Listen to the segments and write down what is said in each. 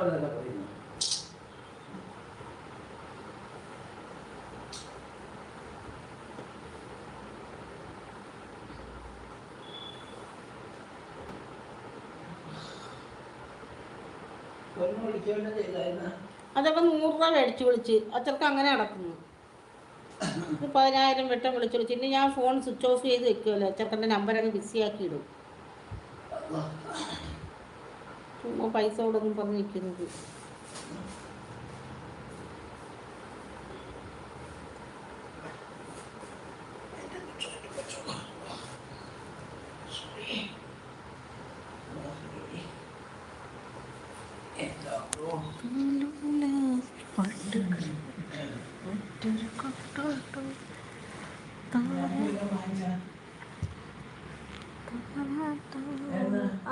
പറയുന്നു. ഒന്ന് വിളിച്ചോണ്ട് ചെയ്തായിരുന്നു? അതൊക്കെ നൂറ് രൂപ മേടിച്ച് വിളിച്ച്. അച്ചർക്ക് അങ്ങനെ നടക്കുന്നു. പതിനായിരം വെട്ടം വിളിച്ച് വിളിച്ച്. ഇനി ഞാൻ ഫോൺ സ്വിച്ച് ഓഫ് ചെയ്ത് വെക്കുമല്ലോ അച്ചർക്കന്റെ നമ്പർ അങ്ങ് ബിസിയാക്കി ഇടും. ചുമ്മാ പൈസ കൊടുക്കും പറഞ്ഞ് നിൽക്കുന്നത്.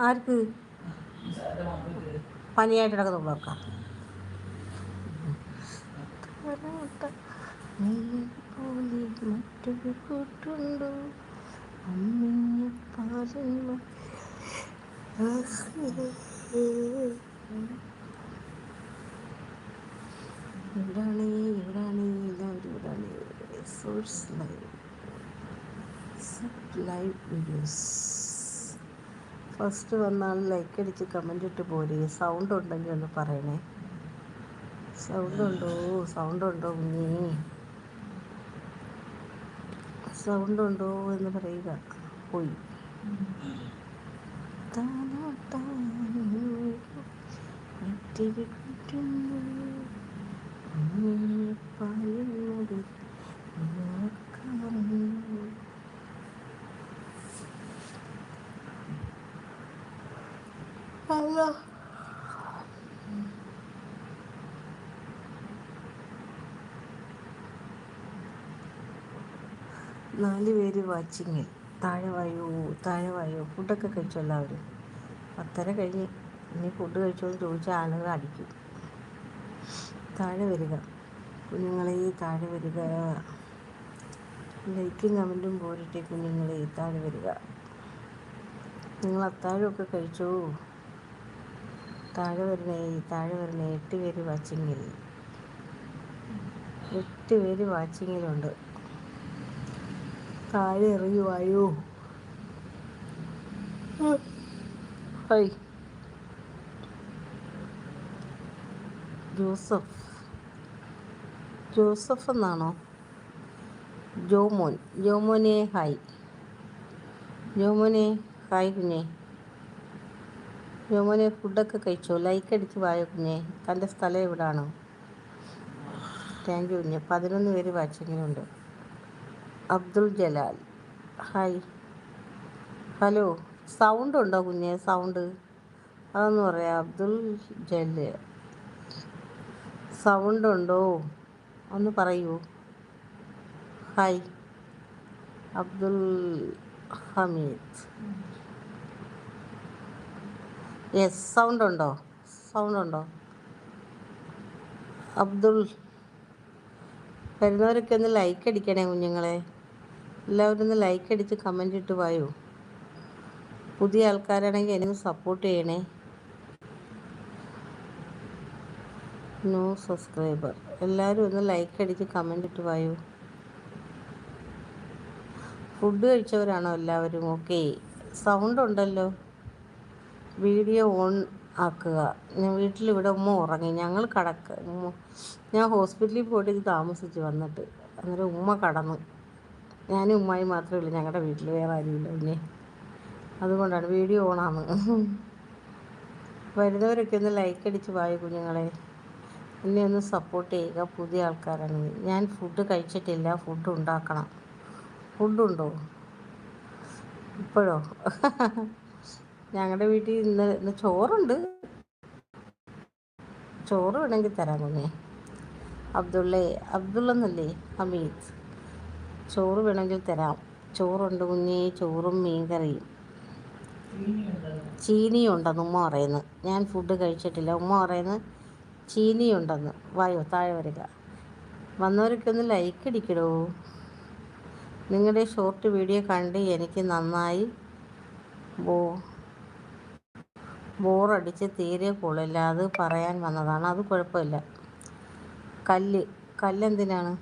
ആർക്ക്? പനിയായിട്ട് കിടക്കുന്ന പോലെ മറ്റൊരു കൂട്ടുണ്ടോ അമ്മിഞ്ഞ പാലന്മ ഇവിടാണ് ഇവിടാണ്. എല്ലാവരും ഇവിടാണ് source live live videos first വന്നാൽ ലൈക്ക് അടിച്ച് കമന്റ് ഇട്ട് പോരെ. സൗണ്ട് ഉണ്ടെങ്കിൽ ഒന്ന് പറയണേ. സൗണ്ട് ഉണ്ടോ? സൗണ്ട് ഉണ്ടോ കുഞ്ഞേ സൗണ്ട് ഉണ്ടോ എന്ന് പറയുക. പോയി. താനാട്ടാനോ അല്ല നാല് പേര് വാച്ചിങ്ങിൽ. താഴെ വായോ താഴെ വായോ. ഫുഡൊക്കെ കഴിച്ചു എല്ലാവരും? പത്തര കഴിഞ്ഞ്. ഇനി ഫുഡ് കഴിച്ചോ എന്ന് ചോദിച്ചാൽ ആളുകൾ അടിക്കും. താഴെ വരിക. കുഞ്ഞുങ്ങളെ താഴെ വരിക. ലൈക്കും കമന്റും പോരട്ടെ കുഞ്ഞുങ്ങളെ താഴെ വരിക. നിങ്ങൾ അത്താഴമൊക്കെ കഴിച്ചോ? താഴെ വരണേ താഴെ വരുന്ന എട്ട് പേര് വാച്ചിങ്ങിൽ. എട്ട് പേര് വാച്ചിങ്ങിലുണ്ട്. താഴെ എറിയുവായോ? ഹൈ. ജോസഫ്. ജോസഫ് എന്നാണോ? ജോമോൻ. ജോമോനെ ഹായ് ജോമോനെ ഹായ് കുഞ്ഞേ. ജോമോനെ ഫുഡൊക്കെ കഴിച്ചോ? ലൈക്ക് അടിച്ച് വായ കുഞ്ഞേ? തന്റെ സ്ഥലം എവിടാണോ? താങ്ക് യു കുഞ്ഞെ. പതിനൊന്ന് പേര് വാച്ചിങ്ങിനുണ്ട് Abdul Jalal. Hi hello sound ഉണ്ടോ കുഞ്ഞെ? സൗണ്ട് അതൊന്ന് പറയാം. അബ്ദുൾ ജല. സൗണ്ട് ഉണ്ടോ? ഒന്ന് പറയൂ. Hi Abdul Hameed. Yes sound ഉണ്ടോ? സൗണ്ട് ഉണ്ടോ? അബ്ദുൾ വരുന്നവരൊക്കെ ഒന്ന് ലൈക്ക് അടിക്കണേ കുഞ്ഞുങ്ങളെ. എല്ലാവരും ഒന്ന് ലൈക്ക് അടിച്ച് കമന്റ് ഇട്ട് വായോ. പുതിയ ആൾക്കാരാണെങ്കിൽ എന്നെ സപ്പോർട്ട് ചെയ്യണേ. നോ സബ്സ്ക്രൈബർ എല്ലാവരും ഒന്ന് ലൈക്ക് അടിച്ച് കമന്റ് ഇട്ട് വായോ. ഫുഡ് കഴിച്ചവരാണോ എല്ലാവരും? ഓക്കെ സൗണ്ട് ഉണ്ടല്ലോ. വീഡിയോ ഓൺ ആക്കുക. ഞാൻ വീട്ടിലിവിടെ ഉമ്മ ഉറങ്ങി. ഞങ്ങൾ കടക്ക്. ഞാൻ ഹോസ്പിറ്റലിൽ പോയിട്ട് ഇത് താമസിച്ച് വന്നിട്ട് അന്നേരം ഉമ്മ കടന്നു. ഞാനും ഉമ്മായി മാത്രമേ ഉള്ളൂ. ഞങ്ങളുടെ വീട്ടിൽ വേറെ ആരുമില്ല പിന്നെ. അതുകൊണ്ടാണ് വീഡിയോ ഓണാണ് വരുന്നവരൊക്കെ ഒന്ന് ലൈക്ക് അടിച്ച് വായു കുഞ്ഞുങ്ങളെ. എന്നെ ഒന്ന് സപ്പോർട്ട് ചെയ്യുക. പുതിയ ആൾക്കാരാണ്. ഞാൻ ഫുഡ് കഴിച്ചിട്ടില്ല. ഫുഡ് ഉണ്ടാക്കണം. ഫുഡുണ്ടോ ഇപ്പോഴോ? ഞങ്ങളുടെ വീട്ടിൽ ഇന്ന് ഇന്ന് ചോറുണ്ട്. ചോറ് വേണമെങ്കിൽ തരാം കുഞ്ഞെ അബ്ദുള്ളേ അബ്ദുള്ളന്നല്ലേ? അമീത് ചോറ് വേണമെങ്കിൽ തരാം. ചോറുണ്ട് കുഞ്ഞേ ചോറും മീൻ കറിയും ചീനിയുണ്ടെന്ന് ഉമ്മ പറയുന്നു. ഞാൻ ഫുഡ് കഴിച്ചിട്ടില്ല. ഉമ്മ പറയുന്നത് ചീനിയുണ്ടെന്ന്. വായോ താഴെ വരിക. വന്നവരൊക്കെ ഒന്ന് ലൈക്ക് അടിക്കടോ. നിങ്ങളുടെ ഷോർട്ട് വീഡിയോ കണ്ട് എനിക്ക് നന്നായി. ബോ ബോറടിച്ച് തീരെ കൊള്ളില്ലാതെ പറയാൻ വന്നതാണ്. അത് കുഴപ്പമില്ല. കല്ല്. കല്ലെന്തിനാണ്?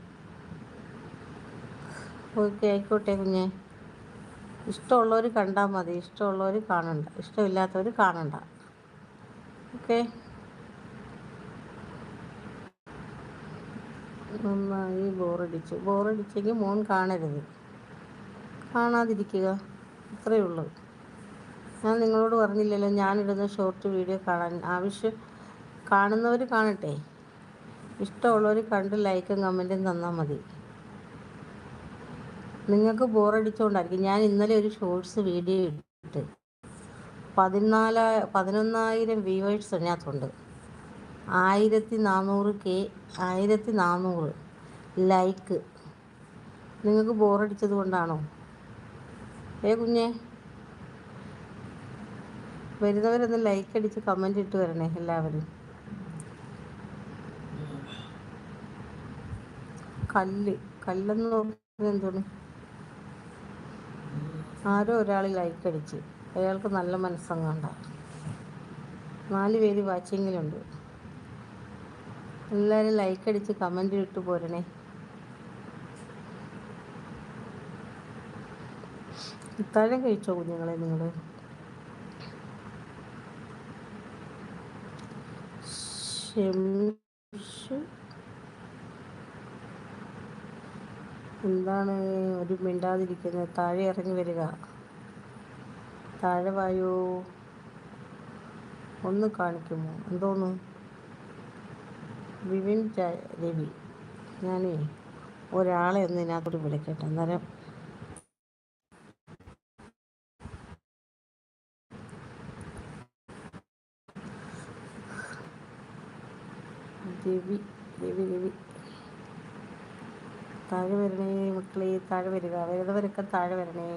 ഓക്കെ ആയിക്കോട്ടെ കുഞ്ഞെ. ഇഷ്ടമുള്ളവർ കണ്ടാൽ മതി. ഇഷ്ടമുള്ളവർ കാണണ്ട. ഇഷ്ടമില്ലാത്തവർ കാണണ്ട. ഓക്കെ. നന്നായി ബോറടിച്ചു. ബോറടിച്ചെങ്കിൽ മോൻ കാണരുത്. കാണാതിരിക്കുക. അത്രയേ ഉള്ളൂ. ഞാൻ നിങ്ങളോട് പറഞ്ഞില്ലല്ലോ ഞാനിടുന്ന ഷോർട്ട് വീഡിയോ കാണാൻ. ആവശ്യം കാണുന്നവർ കാണട്ടെ. ഇഷ്ടമുള്ളവർ കണ്ട് ലൈക്കും കമന്റും തന്നാൽ മതി. നിങ്ങൾക്ക് ബോറടിച്ചുകൊണ്ടായിരിക്കും ഞാൻ ഇന്നലെ ഒരു ഷോർട്സ് വീഡിയോ ഇട്ട് പതിനാല പതിനൊന്നായിരം വ്യൂവേഴ്സ് അതിനകത്തുണ്ട്. ആയിരത്തി നാനൂറ് കെ ആയിരത്തി നാനൂറ് ലൈക്ക് നിങ്ങൾക്ക് ബോറടിച്ചത് കൊണ്ടാണോ? ഏ കുഞ്ഞേ? വരുന്നവരൊന്ന് ലൈക്ക് അടിച്ച് കമന്റ് ഇട്ട് വരണേ എല്ലാവരും. കല്ല് കല്ലെന്ന് പറഞ്ഞാൽ എന്താണ് ആരോ ഒരാൾ ലൈക്ക് അടിച്ച്. അയാൾക്ക് നല്ല മനസ്സങ്ങാണ്ട. നാല് പേര് വാച്ചിങ്ങിലുണ്ട് എല്ലാവരും ലൈക്ക് അടിച്ച് കമന്റ് ഇട്ട് പോരണേ. ഇത്താഴം കഴിച്ചോ കുഞ്ഞുങ്ങളെ നിങ്ങൾ ക്ഷമിച്ചു. എന്താണ് ഒരു മിണ്ടാതിരിക്കുന്നത്? താഴെ ഇറങ്ങി വരിക. താഴെ വായോ. ഒന്ന് കാണിക്കുമോ? എന്തോന്നു? വിവിൻ രവി. ഞാനേ ഒരാളെ ഒന്ന് ഇതിനകത്തോട്ട് വിളിക്കട്ടെ. അന്നേരം രവി രവി രവി താഴെ വരണേ മക്കളെ താഴെ വരിക. വരുന്നവരൊക്കെ താഴെ വരണേ.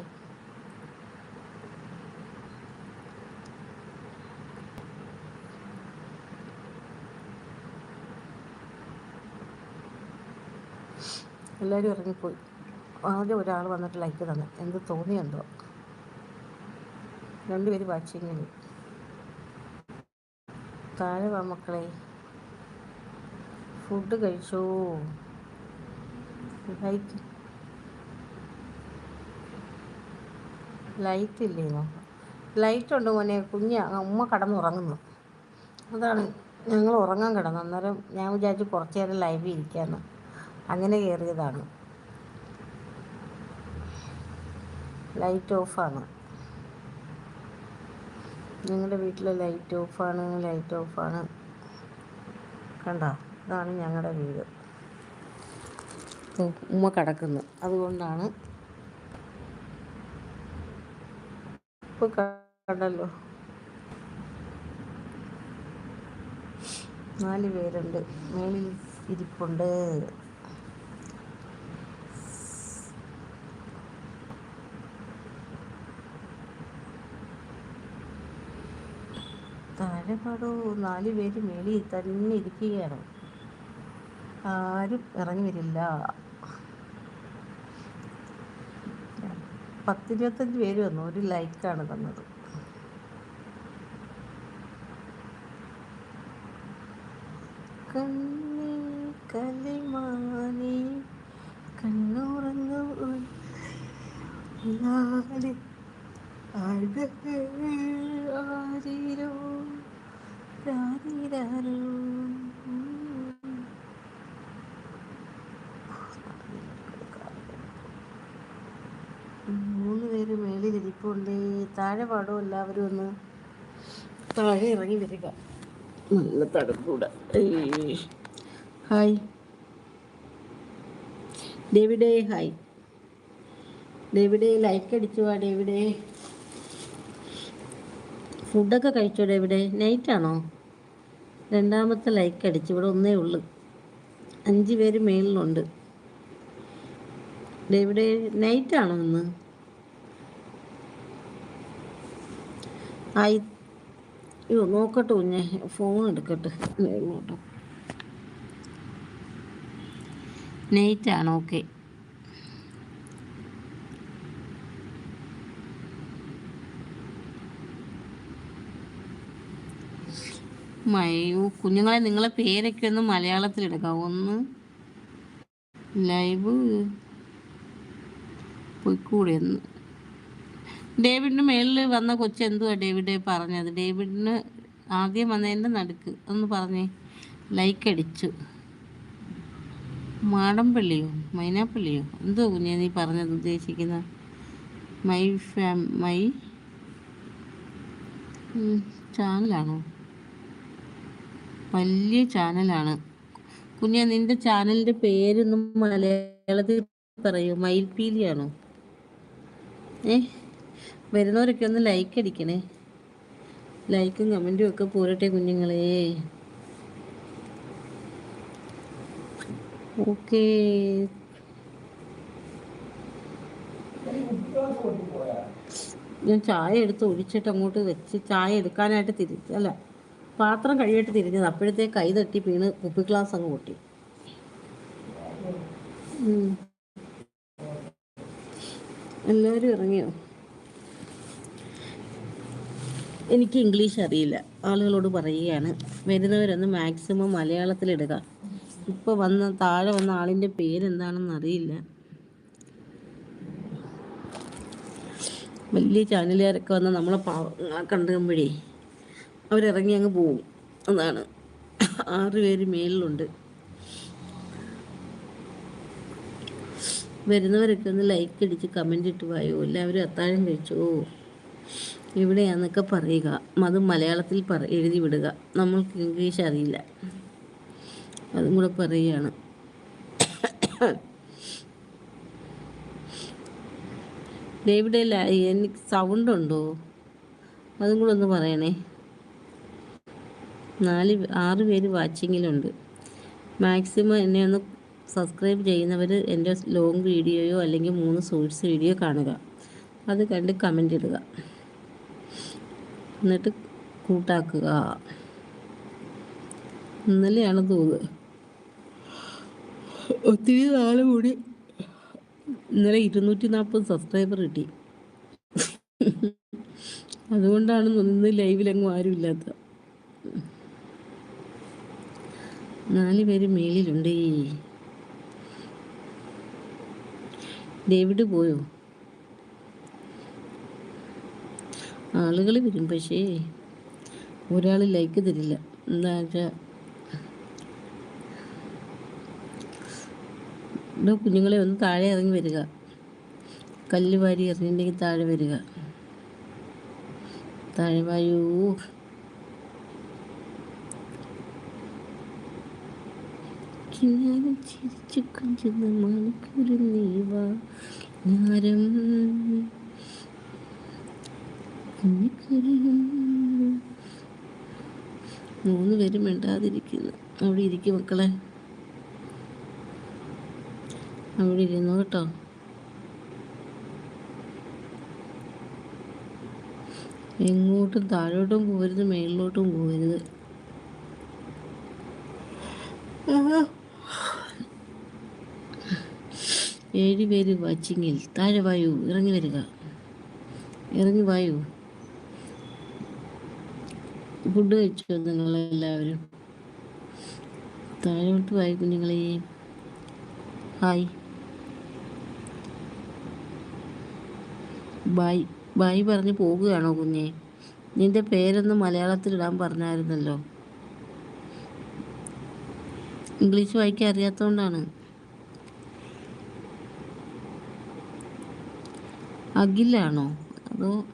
എല്ലാവരും ഇറങ്ങിപ്പോയി. ആദ്യം ഒരാൾ വന്നിട്ട് ലൈക്ക് തന്നെ. എന്ത് തോന്നിയെന്തോ രണ്ടുപേര് വാച്ചിങ്ങനെ താഴെ വാ മക്കളെ. ഫുഡ് കഴിച്ചോ? ലൈറ്റ് ലൈറ്റ് ഇല്ലേന്നോ ലൈറ്റ് ഉണ്ട് മോനെ. കുഞ്ഞ് ഉമ്മ കടന്നുറങ്ങുന്നു. അതാണ് ഞങ്ങൾ ഉറങ്ങാൻ കിടന്നു. അന്നേരം ഞാൻ വിചാരിച്ചു കുറച്ച് നേരം ലൈവിൽ ഇരിക്കാമെന്ന് അങ്ങനെ കയറിയതാണ്. ലൈറ്റ് ഓഫാണ് ഞങ്ങളുടെ വീട്ടിലെ ലൈറ്റ് ഓഫാണ് ലൈറ്റ് ഓഫാണ് കണ്ട? ഇതാണ് ഞങ്ങളുടെ വീട്. ഉമ്മ കിടക്കുന്നു. അതുകൊണ്ടാണ് ഇപ്പോൾ കണ്ടല്ലോ നാല് പേരുണ്ട്. മേളിൽ ഇരിപ്പുണ്ട്. താഴെ പാടോ? നാല് പേര് മേളിൽ തന്നെ ഇരിക്കുകയാണ്. ആരും ഇറങ്ങി വരില്ല പത്തിരുപത്തഞ്ച് പേര് വന്നു. ഒരു ലൈക്കാണ് തന്നത്. കന്നി കലിമാനി കണ്ണുറങ്ങൂ നാല് ആരിരോ രാരിരാരോ മൂന്ന് പേര് മേളിൽ ഇരിപ്പുണ്ട് താഴെ പാടും എല്ലാവരും ഒന്ന് താഴെ ഇറങ്ങി വരിക. നല്ല തണുപ്പൂടെ. ഹായ്. ഡേവിഡേ ഹായ്. ഡേവിഡേ ലൈക്ക് അടിച്ചു വാ ഡേവിഡേ. ഫുഡൊക്കെ കഴിച്ചോ ഡേവിഡേ? നൈറ്റാണോ രണ്ടാമത്തെ ലൈക്ക് അടിച്ചു. ഇവിടെ ഒന്നേ ഉള്ളു. അഞ്ച് പേര് മേളിലുണ്ട്. ഡേവിഡേ നൈറ്റാണോ ഇന്ന്? ആയി. അയ്യോ നോക്കട്ടെ കുഞ്ഞെ ഫോൺ എടുക്കട്ടെ. നൈറ്റ് ആണ് ഓക്കെ മയോ കുഞ്ഞുങ്ങളെ നിങ്ങളെ പേരൊക്കെ ഒന്ന് മലയാളത്തിൽ എടുക്കാം. ഒന്ന് ലൈവ് പോയിക്കൂടെ ഒന്ന്. ഡേവിഡിന് മേളിൽ വന്ന കൊച്ചു എന്തുവാ ഡേവിഡ് പറഞ്ഞത്? ഡേവിഡിന് ആദ്യം വന്നതിന്റെ നടുക്ക്. ഒന്ന് പറഞ്ഞേ. ലൈക്ക് അടിച്ചു. മാടമ്പള്ളിയോ മൈനാപ്പള്ളിയോ? എന്തോ കുഞ്ഞെ നീ പറഞ്ഞത് ഉദ്ദേശിക്കുന്ന? മൈ ഫാം മൈ ചാനലാണോ? വലിയ ചാനലാണ്. കുഞ്ഞെ നിന്റെ ചാനലിന്റെ പേരൊന്നും മലയാളത്തിൽ പറയൂ. മയിൽപീലിയാണോ ഏ? വരുന്നവരൊക്കെ ഒന്ന് ലൈക്ക് അടിക്കണേ. ലൈക്കും കമന്റും ഒക്കെ പോരട്ടെ കുഞ്ഞുങ്ങളെ. ഓക്കെ ഞാൻ ചായ എടുത്ത് ഒഴിച്ചിട്ട് അങ്ങോട്ട് വെച്ച് ചായ എടുക്കാനായിട്ട് തിരി അല്ല പാത്രം കഴിയിട്ട് തിരിഞ്ഞത്. അപ്പോഴത്തേക്ക് കൈ തട്ടി വീണ് കുപ്പി ഗ്ലാസ് അങ്ങ് പൊട്ടി. എല്ലാവരും ഇറങ്ങിയോ? എനിക്ക് ഇംഗ്ലീഷ് അറിയില്ല. ആളുകളോട് പറയുകയാണ് വരുന്നവരൊന്ന് മാക്സിമം മലയാളത്തിലിടുക. ഇപ്പോൾ വന്ന താഴെ വന്ന ആളിന്റെ പേരെന്താണെന്ന് അറിയില്ല. വലിയ ചാനലുകാരൊക്കെ വന്ന് നമ്മളെ പാവങ്ങളെ കണ്ടുമ്പോഴേ അവരിറങ്ങി അങ്ങ് പോവും. അതാണ്. ആറ് പേര് മേളിലുണ്ട്. വരുന്നവരൊക്കെ ഒന്ന് ലൈക്ക് അടിച്ച് കമന്റ് ഇട്ട് പോയോ എല്ലാവരും അത്താഴം കഴിച്ചോ? എവിടെയാന്നൊക്കെ പറയുക. അത് മലയാളത്തിൽ പറ എഴുതി വിടുക നമ്മൾക്ക് ഇംഗ്ലീഷ് അറിയില്ല. അതും കൂടെ പറയുകയാണ്. ഡേവിഡ് എനിക്ക് സൗണ്ട് ഉണ്ടോ അതും കൂടെ ഒന്ന് പറയണേ. നാല് ആറ് പേര് വാച്ചിങ്ങിലുണ്ട്. മാക്സിമം എന്നെ ഒന്ന് സബ്സ്ക്രൈബ് ചെയ്യുന്നവർ എന്റെ ലോങ് വീഡിയോയോ അല്ലെങ്കിൽ മൂന്ന് ഷോർട്സ് വീഡിയോ കാണുക. അത് കണ്ട് കമന്റ് ഇടുക. എന്നിട്ട് കൂട്ടാക്കുക. ഇന്നലെയാണ് തോന്നുന്നത്. ഒത്തിരി നാൾ കൂടി ഇന്നലെ ഇരുന്നൂറ്റി നാൽപ്പത് സബ്സ്ക്രൈബർ കിട്ടി. അതുകൊണ്ടാണ് ഇന്ന് ലൈവിലെങ്ങും ആരും ഇല്ലാത്ത. നാല് പേര് മേളിലുണ്ട് ഡേവിഡ് പോയോ? ആളുകൾ വരും പക്ഷേ ഒരാൾ ലൈക്ക് തരില്ല. എന്താ വെച്ചാൽ കുഞ്ഞുങ്ങളെ ഒന്ന് താഴെ ഇറങ്ങി വരിക. കല്ല് വാരി എറിഞ്ഞിട്ടുണ്ടെങ്കിൽ താഴെ വരിക. താഴെ വായൂ കിന്നാരം ചിരിച്ചു കൊഞ്ചുന്ന മണിക്കൂർ നീവാ മൂന്ന് പേരും മിണ്ടാതിരിക്കുന്നു. അവിടെ ഇരിക്കും മക്കളെ. അവിടെ ഇരുന്നു കേട്ടോ. എങ്ങോട്ടും താഴോട്ടും പോകരുത് മേളിലോട്ടും പോകരുത് ഏഴ് പേര് വാച്ചിങ്ങിൽ. താഴെ വായു ഇറങ്ങി വരിക. ഇറങ്ങി വായു. ഫുഡ് കഴിച്ചോ നിങ്ങളെല്ലാവരും? താഴോട്ട് വായി കുഞ്ഞുങ്ങളെ. ഹായ്. ബായ് ബായ് പറഞ്ഞ് പോകുകയാണോ കുഞ്ഞെ? നിന്റെ പേരൊന്ന് മലയാളത്തിൽ ഇടാൻ പറഞ്ഞായിരുന്നല്ലോ. ഇംഗ്ലീഷ് വായിക്കാൻ അറിയാത്തതുകൊണ്ടാണ് അഖിലാണോ? അതോ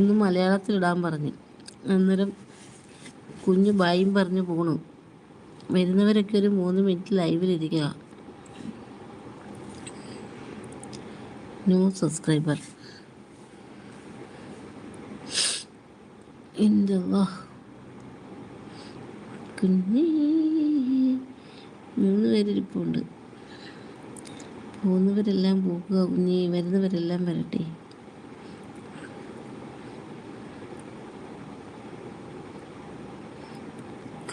ഒന്ന് മലയാളത്തിൽ ഇടാൻ പറഞ്ഞു. അന്നേരം കുഞ്ഞ് ബായും പറഞ്ഞു പോണു. വരുന്നവരൊക്കെ ഒരു മൂന്ന് മിനിറ്റ് ലൈവിലിരിക്കുക. New subscriber. എന്തുവാ? കുഞ്ഞേ മൂന്ന് പേരിരിപ്പുണ്ട്. പോകുന്നവരെല്ലാം പോകുക കുഞ്ഞേ വരുന്നവരെല്ലാം വരട്ടെ.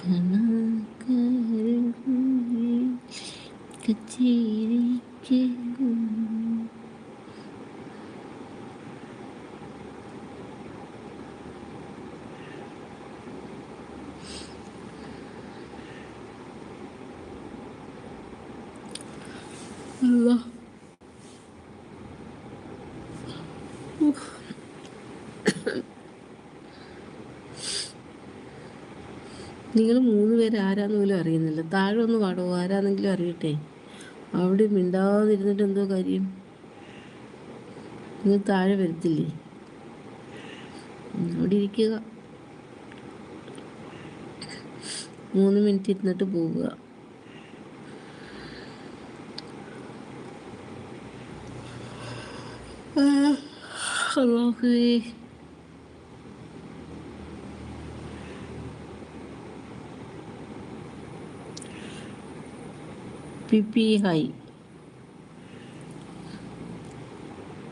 क्षमा कर कच्चे നിങ്ങൾ മൂന്ന് പേര് ആരാന്ന് പോലും അറിയുന്നില്ല. താഴെ ഒന്ന് പാടുമോ ആരാന്നെങ്കിലും അറിയട്ടെ. അവിടെ മിണ്ടാതിരുന്നിട്ട് എന്തോ കാര്യം? നിങ്ങൾ താഴെ വരത്തില്ലേ? അവിടെ ഇരിക്കുക. മൂന്ന് മിനിറ്റ് ഇരുന്നിട്ട് പോവുക. അല്ലാഹുവേ പിപ്പി ഹായ്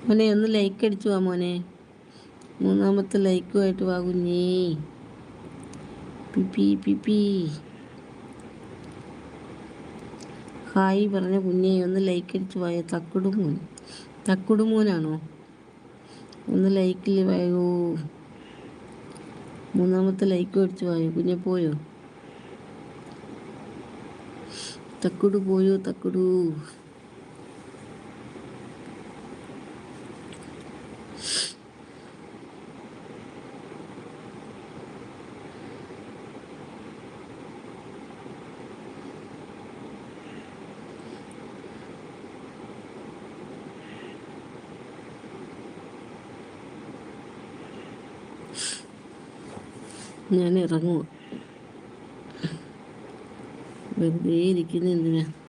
മോനെ ഒന്ന് ലൈക്ക് അടിച്ചു വാ മോനെ. മൂന്നാമത്തെ ലൈക്കുമായിട്ട് വാ കുഞ്ഞേ. പിപ്പി പിപ്പി ഹായ് പറഞ്ഞ കുഞ്ഞേ ഒന്ന് ലൈക്ക് അടിച്ചു വായ. തക്കുടു മോൻ. തക്കുടു മോനാണോ? ഒന്ന് ലൈക്കിൽ വായോ? മൂന്നാമത്തെ ലൈക്ക് അടിച്ചു വായോ. കുഞ്ഞെ പോയോ? തക്കുടു പോയോ തക്കുടു ഞാൻ ഇറങ്ങുക വെറുതെ ഇരിക്കുന്ന എന്തിനാ?